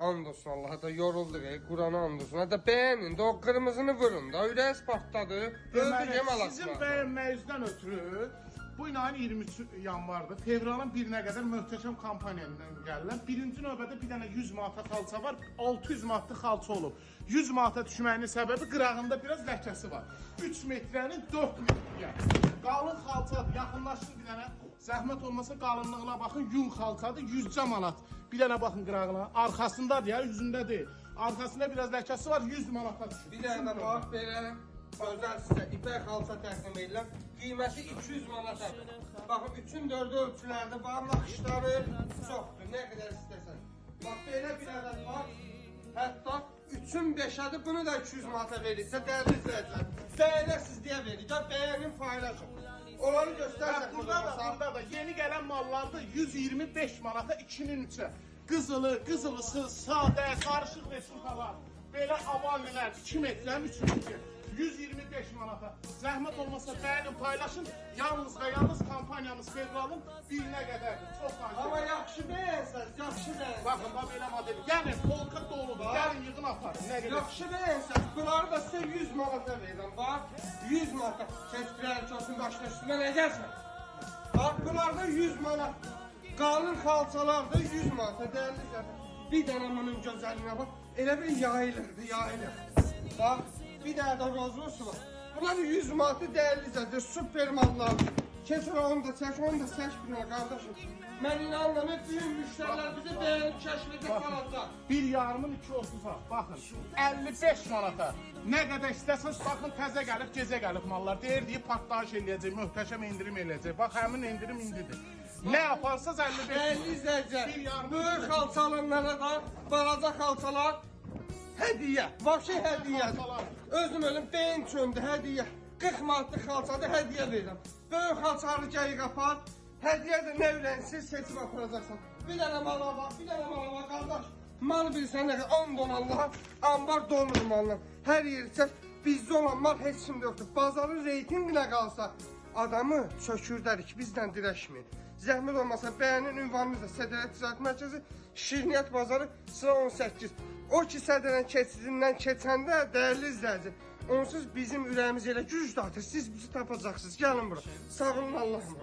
And olsun Allah'a da yorulduk ey Kur'an'a and olsun. Hadi beğenin de o kırmızını vurun da ürəs partladı. Öldü yem sizin alasın. bəyənməyinizdən ötürü bu il ayın 23 yanvarda fevralın 1-nə qədər möhtəşəm kampaniyadan gəlirlər. Birinci növbədə bir dənə 100 manata xalça var, 600 manatlıq xalça olub. 100 manata düşməyinin səbəbi qırağında biraz ləkəsi var. 3 metrənin 4 metrə. Qalın xalçadır, yaxınlaşın bir dənə. Zəhmət olmasa qalınlığına baxın, yun xalçadır, 100 manat. Bir dənə baxın qırağına. Arxasındadır ya, yüzündə deyil. Arxasında biraz ləkəsi var, 100 manata düşür. Bir dənə də bax belə gözəl sizə ipək xalça təqdim edirəm. Qiyməti 200 manatadır. Baxın 3-ün 4 ölçülərdə var, naxışları çoxdur. Nə qədər istəsən. Bax belə bir ədəd var. Hətta 3-ün 5-ədir. Bunu da 200 manata verirsə dəyərli izləyicilər. Bəyənəsiz deyə verir. Də bəyənin paylaşın. Onları Hə, göstərsək burada da, burada da yeni gələn mallarda 125 manata 2-nin 3-ə. Qızılı, qızılısı, sadə, qarışıq reçetalar. Belə avanilər 2 metrənin 3-ün 125 manata. Zəhmət olmasa bəyənin, paylaşın. Yalnız və yalnız kampanyamız fevralın 1-nə qədərdir. Çox Amma nazik. yaxşı bəyənsəz, yaxşı bəyənsəz. Baxın, bax belə model. Aparın. Nə qədər? Yaxşı bəyənsəz, bunları da sizə 100 manata verirəm. Bax, 100 manata. Kəsbirərin çoxsun başına üstünə nə gəlsən? Bax, bunlar da 100 manat. Qalın xalçalar da 100 manata. Dəyərli izləyicilər. Bir dənə bunun gözəlliyinə bax. Elə bir yayılırdı, yayılır. Bax, bir dənə də rozlusu var. Bunlar 100 manatı dəyərli izləyicilər. Super mallar. Keçir onu da çək, onu da çək bir qardaşım. Mən inanmıram, bütün müştərilər bizi bəyənib kəşfədə salacaq. Bir yarımın 2.30-a. Baxın. 55 manata. Nə qədər istəsəniz baxın təzə gəlib, gecə gəlib mallar. Deyir deyib partlayış eləyəcək, möhtəşəm endirim eləyəcək. Bax həmin endirim indidir. Nə yaparsanız 55 Dəyərli Bir izləyicilər, yarım böyük xalçalanlara da balaca xalçalar vəbşə hədiyyədir. Xalçalar. Özüm ölüm beyin çöndü hədiyyə. 40 manatlıq xalçada hədiyyə verirəm. Böyük xalçaları gəyi qapar, hədiyyə də nə ürənsiz seçib aparacaqsan. Bir dənə mala bax, bir dənə mala bax qardaş. Mal bilsən nə qədər 10 don Allaha, ambar dolmur malla. Hər yeri çək, bizdə olan mal heç kimdə yoxdur. Bazarın reytinqinə qalsa, adamı sökürdərik, bizdən dirəşməyin. Zəhmət olmasa bəyənin ünvanımız da Sədərət Ticarət Mərkəzi, Şirniyyat Bazarı sıra 18. O ki Sədərən keçidindən keçəndə dəyərli izləyici, onsuz bizim ürəyimiz elə güc dağıtır. Siz bizi tapacaqsınız. Gəlin bura. Sağ olun Allah'ım.